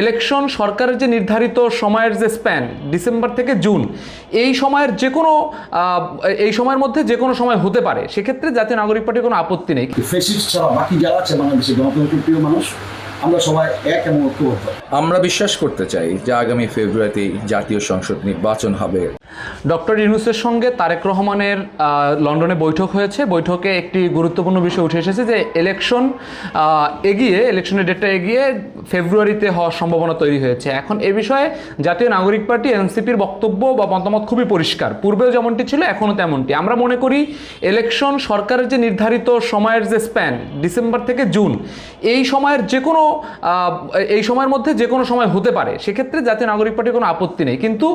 Election সরকারের যে নির্ধারিত সময়ের যে স্প্যান ডিসেম্বর থেকে জুন এই সময়ের যে কোনো এই সময়ের মধ্যে যে কোনো সময় হতে পারে। সেক্ষেত্রে জাতীয় নাগরিক পার্টির কোনো আপত্তি নেই। ফেসিস্ট ছাড়া বাকি যারা আছে বাংলাদেশে গণতন্ত্র প্রিয় মানুষ আমরা সবাই এক এবং ঐক্যবদ্ধ। আমরা বিশ্বাস করতে চাই যে আগামী ফেব্রুয়ারিতে জাতীয় সংসদ নির্বাচন হবে। ডক্টর ইউনুসের সঙ্গে তারেক রহমানের লন্ডনে বৈঠক হয়েছে। বৈঠকে একটি গুরুত্বপূর্ণ বিষয় উঠে এসেছে যে ইলেকশন এগিয়ে ইলেকশনের ডেটটা এগিয়ে ফেব্রুয়ারিতে হওয়ার সম্ভাবনা তৈরি হয়েছে। এখন এ বিষয়ে জাতীয় নাগরিক পার্টি, এনসিপির বক্তব্য বা মতামত খুবই পরিষ্কার। পূর্বেও যেমনটি ছিল, এখনও তেমনটি। আমরা মনে করি ইলেকশন সরকারের যে নির্ধারিত সময়ের যে স্প্যান ডিসেম্বর থেকে জুন এই সময়ের যে কোনো এই সময়ের মধ্যে যে কোনো সময় হতে পারে। সেক্ষেত্রে জাতীয় নাগরিক পার্টির কোনো আপত্তি নেই। কিন্তু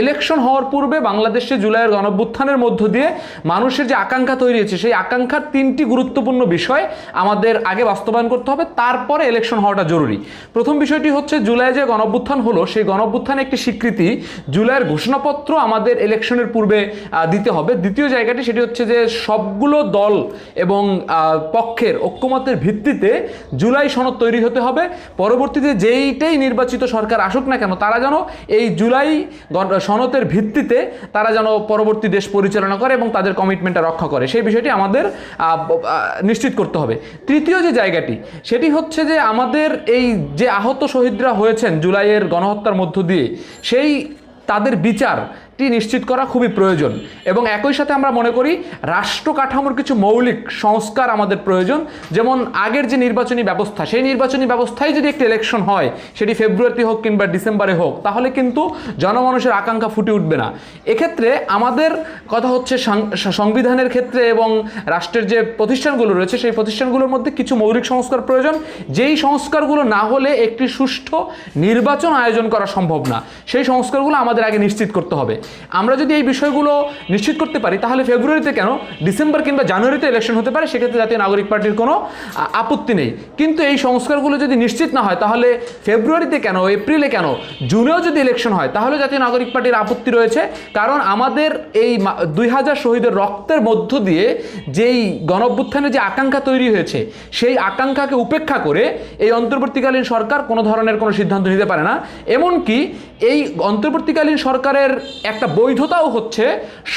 ইলেকশন হওয়ার পূর্বে বাংলাদেশে জুলাইয়ের গণভ্যুত্থানের মধ্য দিয়ে মানুষের যে আকাঙ্ক্ষা তৈরি হয়েছে সেই আকাঙ্ক্ষার তিনটি গুরুত্বপূর্ণ বিষয় আমাদের আগে বাস্তবায়ন করতে হবে, তারপরে ইলেকশন হওয়াটা জরুরি। প্রথম বিষয়টি হচ্ছে জুলাই যে গণভ্যুত্থান হলো, সেই গণভ্যুত্থানে একটি স্বীকৃতি জুলাইয়ের ঘোষণাপত্র আমাদের ইলেকশনের পূর্বে দিতে হবে। দ্বিতীয় জায়গাটি সেটি হচ্ছে যে, সবগুলো দল এবং পক্ষের ঐক্যমতের ভিত্তিতে জুলাই সনদ তৈরি হতে হবে। পরবর্তীতে যেইটাই নির্বাচিত সরকার আসুক না কেন, তারা যেন এই জুলাই সনদের ভিত্তিতে তারা যেন পরবর্তী দেশ পরিচালনা করে এবং তাদের কমিটমেন্টটা রক্ষা করে। সেই বিষয়টি আমাদের নিশ্চিত করতে হবে। তৃতীয় যে জায়গাটি, সেটি হচ্ছে যে আমাদের এই যে আহত শহীদরা হয়েছেন জুলাইয়ের গণহত্যার মধ্য দিয়ে, সেই তাদের বিচারটি নিশ্চিত করা খুবই প্রয়োজন। এবং একই সাথে আমরা মনে করি রাষ্ট্র কাঠামোর কিছু মৌলিক সংস্কার আমাদের প্রয়োজন। যেমন আগের যে নির্বাচনী ব্যবস্থা, সেই নির্বাচনী ব্যবস্থায় যদি একটি ইলেকশন হয়, সেটি ফেব্রুয়ারিতে হোক কিংবা ডিসেম্বরে হোক, তাহলে কিন্তু জনমানুষের আকাঙ্ক্ষা ফুটে উঠবে না। এক্ষেত্রে আমাদের কথা হচ্ছে সংবিধানের ক্ষেত্রে এবং রাষ্ট্রের যে প্রতিষ্ঠানগুলো রয়েছে, সেই প্রতিষ্ঠানগুলোর মধ্যে কিছু মৌলিক সংস্কার প্রয়োজন। যেই সংস্কারগুলো না হলে একটি সুষ্ঠু নির্বাচন আয়োজন করা সম্ভব না। সেই সংস্কারগুলো আমাদের আগে নিশ্চিত করতে হবে। আমরা যদি এই বিষয়গুলো নিশ্চিত করতে পারি, তাহলে ফেব্রুয়ারিতে কেন? ডিসেম্বর কিংবা জানুয়ারিতে ইলেকশন হতে পারে, সেক্ষেত্রে জাতীয় নাগরিক পার্টির কোনো আপত্তি নেই। কিন্তু এই সংস্কারগুলো যদি নিশ্চিত না হয়, তাহলে ফেব্রুয়ারিতে কেন, এপ্রিলে কেন, জুনেও যদি ইলেকশন হয়, তাহলে জাতীয় নাগরিক পার্টির আপত্তি রয়েছে। কারণ আমাদের এই দুই হাজার শহীদের রক্তের মধ্য দিয়ে যেই গণঅভ্যুত্থানে যে আকাঙ্ক্ষা তৈরি হয়েছে, সেই আকাঙ্ক্ষাকে উপেক্ষা করে এই অন্তর্বর্তীকালীন সরকার কোনো ধরনের কোনো সিদ্ধান্ত নিতে পারে না। এমনকি এই অন্তর্বর্তীকালীন সরকারের একটা বৈধতাও হচ্ছে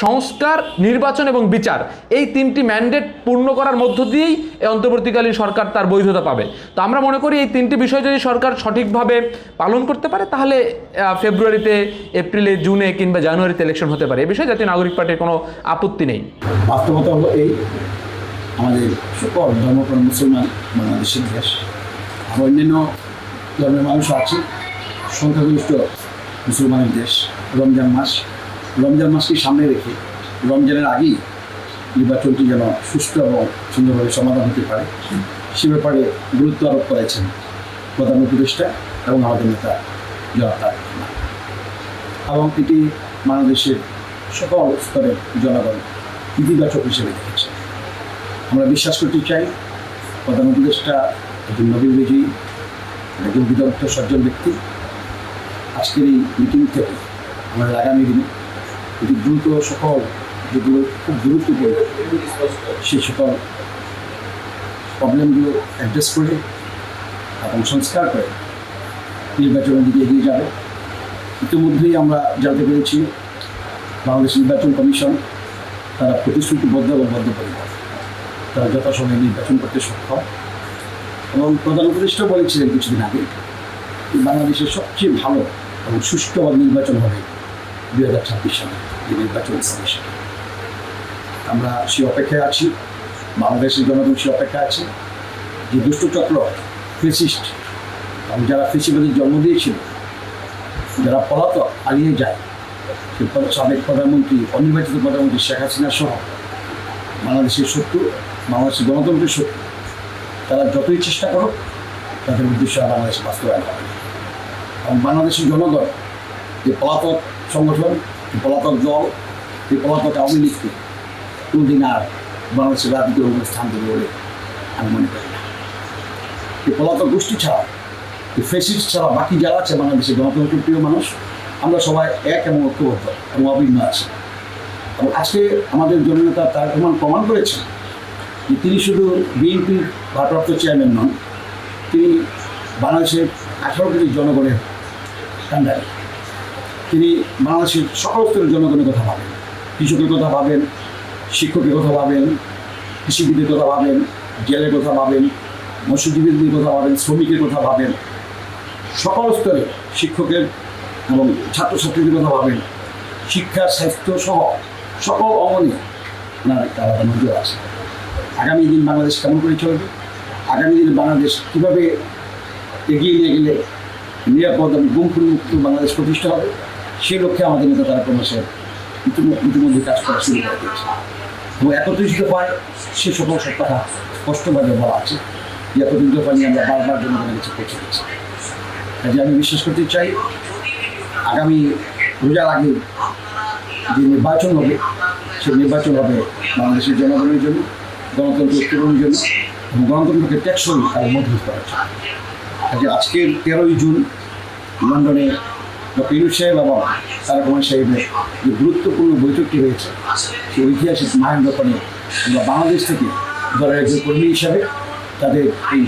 সংস্কার, নির্বাচন এবং বিচার। এই তিনটি ম্যান্ডেট পূর্ণ করার মধ্য দিয়েই অন্তর্বর্তীকালীন সরকার তার বৈধতা পাবে। তো আমরা মনে করি এই তিনটি বিষয় যদি সরকার সঠিকভাবে পালন করতে পারে, তাহলে ফেব্রুয়ারিতে এপ্রিলে জুনে কিংবা জানুয়ারিতে ইলেকশন হতে পারে। এ বিষয়ে জাতীয় নাগরিক পার্টির কোনো আপত্তি নেই। বাস্তবতা হলো এই, আমাদের সকল ধর্মপ্রাণ মুসলমান বাংলাদেশের দেশ অন্যান্য ধর্মের মানুষ আছে, সংখ্যাগরিষ্ঠ মুসলমানের দেশ, রমজান মাস। রমজান মাসকে সামনে রেখে রমজানের আগেই নির্বাচনটি যেন সুষ্ঠু এবং সুন্দরভাবে সমাধান হতে পারে, সে ব্যাপারে গুরুত্ব আরোপ করেছেন প্রধান উপদেষ্টা এবং আমাদের নেতা জনাব তারেক এবং এটি বাংলাদেশের সকল স্তরের জনগণ ইতিবাচক হিসেবে দেখেছে। আমরা বিশ্বাস করতে চাই প্রধান উপদেষ্টা একজন নবীন বিজয়ী, একজন বিদগ্ধ সজ্জন ব্যক্তি। আজকের এই মিটিং থেকে আমাদের আগামী দিনে অতি দ্রুত সকল যেগুলো খুব গুরুত্বপূর্ণ, সেই সকল প্রবলেমগুলো অ্যাড্রেস করে এবং সংস্কার করে নির্বাচনের দিকে এগিয়ে যাবে। ইতিমধ্যেই আমরা জানতে পেরেছি বাংলাদেশ নির্বাচন কমিশন তারা প্রতিশ্রুতিবদ্ধ এবং বদ্ধপরিকর। তারা যথাসময়ে নির্বাচন করতে সক্ষম। এবং প্রধান উপদেষ্টা বলেছিলেন কিছুদিন আগে, বাংলাদেশের সবচেয়ে ভালো এবং সুষ্ঠু নির্বাচন হবে। দুই হাজার ছাব্বিশ সালে যে নির্বাচন কমিশন আমরা সে অপেক্ষায় আছি, বাংলাদেশের জনগণ সে অপেক্ষায় আছে। যে দুষ্ট চক্র, ফেসিস্ট, এবং যারা ফেসিবাদের জন্ম দিয়েছিল, যারা পলাতক হারিয়ে যায় সাবেক প্রধানমন্ত্রী, অনির্বাচিত প্রধানমন্ত্রী শেখ হাসিনা সহ বাংলাদেশের শত্রু, বাংলাদেশের গণতন্ত্রের শত্রু, তারা যতই চেষ্টা করুক, তাদের উদ্দেশ্য বাংলাদেশে বাস্তবায়ন হবে এবং বাংলাদেশের জনগণ যে পলাতক সংগঠন, পলাতক দল, এই পলাতক আওয়ামী লীগকে কোনদিন আর বাংলাদেশের রাজনীতির কোনো স্থান দেবে বলে আমি মনে করি না। এই পলাতক গোষ্ঠী ছাড়া, এই ফেসিস্ট ছাড়া বাকি যারা আছে বাংলাদেশের গণতন্ত্র প্রিয় মানুষ, আমরা সবাই এক এবং ঐক্যবদ্ধ এবং অভিন্ন আছি। এবং আজকে আমাদের জননেতা তার রহমান প্রমাণ করেছেন যে তিনি শুধু বিএনপির ভারপ্রাপ্ত চেয়ারম্যান নন, তিনি বাংলাদেশের আঠারো কোটি জনগণের কান্ডারি তিনি বাংলাদেশের সকল স্তরের জনগণের কথা ভাবেন। কৃষকের কথা ভাবেন, শিক্ষকের কথা ভাবেন, কৃষিবিদের কথা ভাবেন, জেলের কথা ভাবেন, মৎস্যজীবীদের কথা ভাবেন, শ্রমিকের কথা ভাবেন। সকল স্তরে শিক্ষকের এবং ছাত্রছাত্রীদের কথা ভাবেন। শিক্ষা, স্বাস্থ্য সহ সকল অঙ্গনে ওনার একটা নজর আছে। আগামী দিন বাংলাদেশ কেমন করে চলবে? আগামী দিন বাংলাদেশ কীভাবে এগিয়ে নিয়ে গেলে নিরাপদ এবং গুমখুর মুক্ত বাংলাদেশ প্রতিষ্ঠা হবে? সেই লক্ষ্যে আমাদের নেতা তারা ক্রমশের ইতিমধ্যে কাজ করা শুরু করে দিয়েছে। এবং একত্রিত পায় সে সকল সব স্পষ্টভাবে বলা আছে। যে একত্রিত পাই আমরা বারবার জনগণের কাছে পৌঁছে দিচ্ছি কাজে আমি বিশ্বাস করতে চাই, আগামী রোজার আগে যে নির্বাচন হবে, সেই নির্বাচন হবে বাংলাদেশের জনগণের জন্য, গণতন্ত্র উত্তরণের জন্য, এবং গণতন্ত্রকে টেকসই আর মজবুত করার জন্য। কাজে আজকের তেরোই জুন লন্ডনে ডক্টর ইউনুস সাহেব এবং তারা কুমার সাহেবের যে গুরুত্বপূর্ণ বৈঠকটি হয়েছে সেই ঐতিহাসিক মাহেন্দ্র দোকানে আমরা বাংলাদেশ থেকে দলের একজন কর্মী হিসাবে তাদের এই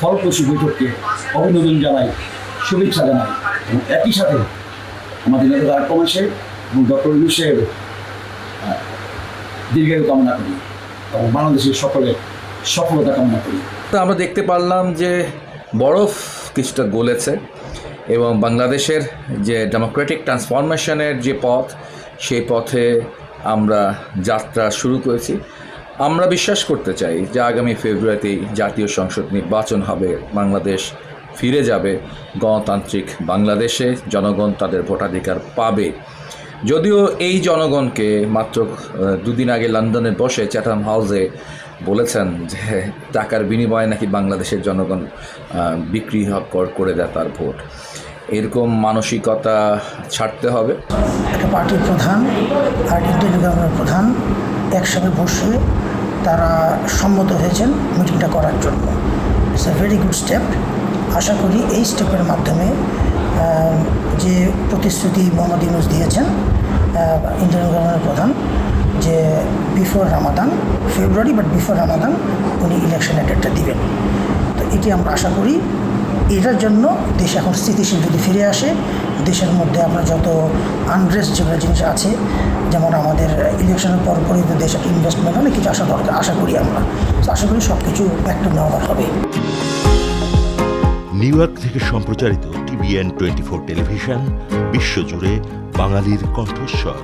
ফলপ্রসূ বৈঠককে অভিনন্দন জানাই শুভেচ্ছা জানাই এবং একই সাথে আমাদের নেতা তারা কুমার সাহেব এবং ডক্টর ইউনুস সাহেবের আহ, দীর্ঘায়ু কামনা করি এবং বাংলাদেশের সকলের সফলতা কামনা করি। তো আমরা দেখতে পারলাম যে বরফ কিছুটা গলেছে। এবং বাংলাদেশের যে ডেমোক্রেটিক ট্রান্সফরমেশনের যে পথ, সেই পথে আমরা যাত্রা শুরু করেছি। আমরা বিশ্বাস করতে চাই যে আগামী ফেব্রুয়ারিতেই জাতীয় সংসদ নির্বাচন হবে, বাংলাদেশ ফিরে যাবে, গণতান্ত্রিক বাংলাদেশে জনগণ তাদের ভোটাধিকার পাবে। যদিও এই জনগণকে মাত্র দুদিন আগে লন্ডনে বসে চ্যাটাম হাউসে বলেছেন যে টাকার বিনিময়ে নাকি বাংলাদেশের জনগণ বিক্রি করে দেয় তার ভোট। এরকম মানসিকতা ছাড়তে হবে। একটা পার্টির প্রধান, আর গভর্নমেন্ট প্রধান একসাথে বসে তারা সম্মত হয়েছেন মিটিংটা করার জন্য। It's a very good step আশা করি এই স্টেপের মাধ্যমে যে প্রতিশ্রুতি মোহাম্মদ ইউনুস দিয়েছেন ইন্ডিয়ান গভর্নমেন্ট প্রধান, যে before Ramadan February but before Ramadan উনি ইলেকশনের ডেটটা দিবেন। তো এটি আমরা আশা করি এটার জন্য দেশ এখন স্থিতিশীল যদি ফিরে আসে। দেশের মধ্যে আমরা যত আনরেস্ট যেগুলো জিনিস আছে, যেমন আমাদের ইলেকশনের পরপরই তো দেশের ইনভেস্টমেন্ট অনেক কিছু আসা দরকার, আশা করি আমরা। তো আশা করি সব কিছু একটা নর্মাল হবে। নিউ ইয়র্ক থেকে সম্প্রচারিত টিভিএন টোয়েন্টি ফোর টেলিভিশন বিশ্বজুড়ে বাঙালির কণ্ঠস্বর।